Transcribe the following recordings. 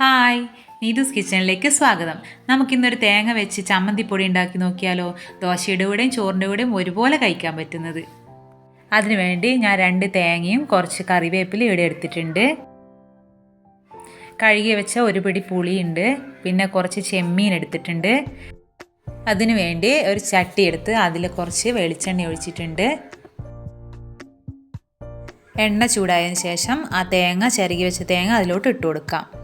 Hi നീതുസ് കിച്ചണിലേക്ക് സ്വാഗതം. നമുക്കിന്നൊരു തേങ്ങ വെച്ച് ചമ്മന്തിപ്പൊടി ഉണ്ടാക്കി നോക്കിയാലോ? ദോശയുടെ കൂടെയും ചോറിന്റെ കൂടെയും ഒരുപോലെ കഴിക്കാൻ പറ്റുന്നത്. അതിനുവേണ്ടി ഞാൻ രണ്ട് തേങ്ങയും കുറച്ച് കറിവേപ്പില ഇവിടെ എടുത്തിട്ടുണ്ട്. കഴുകി വെച്ച ഒരു പിടി പുളിയുണ്ട്. പിന്നെ കുറച്ച് ചെമ്മീൻ എടുത്തിട്ടുണ്ട്. അതിനുവേണ്ടി ഒരു ചട്ടി എടുത്ത് അതിൽ കുറച്ച് വെളിച്ചെണ്ണ ഒഴിച്ചിട്ടുണ്ട്. എണ്ണ ചൂടായതിനു ശേഷം ആ തേങ്ങ ചിരകി വെച്ച തേങ്ങ അതിലോട്ട് ഇട്ട് കൊടുക്കാം.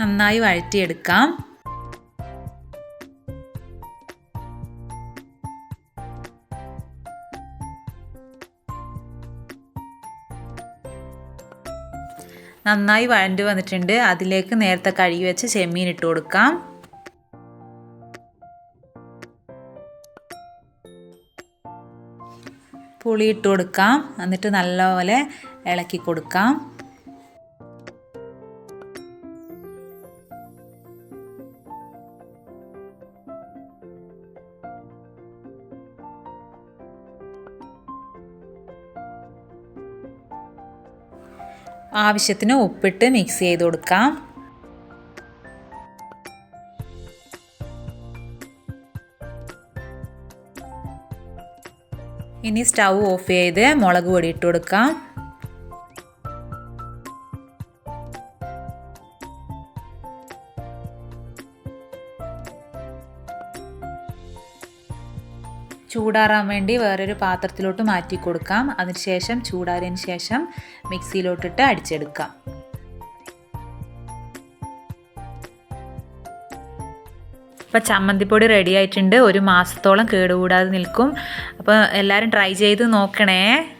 നന്നായി വഴറ്റിയെടുക്കാം. നന്നായി വഴണ്ടി വന്നിട്ടുണ്ട്. അതിലേക്ക് നേരത്തെ കഴുകി വെച്ച് ചെമ്മീൻ ഇട്ട് കൊടുക്കാം. പുളി ഇട്ട് കൊടുക്കാം. എന്നിട്ട് നല്ലപോലെ ഇളക്കി കൊടുക്കാം. ആവശ്യത്തിന് ഉപ്പിട്ട് മിക്സ് ചെയ്ത് കൊടുക്കാം. ഇനി സ്റ്റൗ ഓഫ് ചെയ്ത് മുളക് പൊടി ഇട്ട് കൊടുക്കാം. ചൂടാറാൻ വേണ്ടി വേറൊരു പാത്രത്തിലോട്ട് മാറ്റി കൊടുക്കാം. അതിനുശേഷം ചൂടാറിയതിന് ശേഷം മിക്സിയിലോട്ടിട്ട് അടിച്ചെടുക്കാം. അപ്പോൾ ചമ്മന്തിപ്പൊടി റെഡി ആയിട്ടുണ്ട്. ഒരു മാസത്തോളം കേടുകൂടാതെ നിൽക്കും. അപ്പോൾ എല്ലാവരും ട്രൈ ചെയ്ത് നോക്കണേ.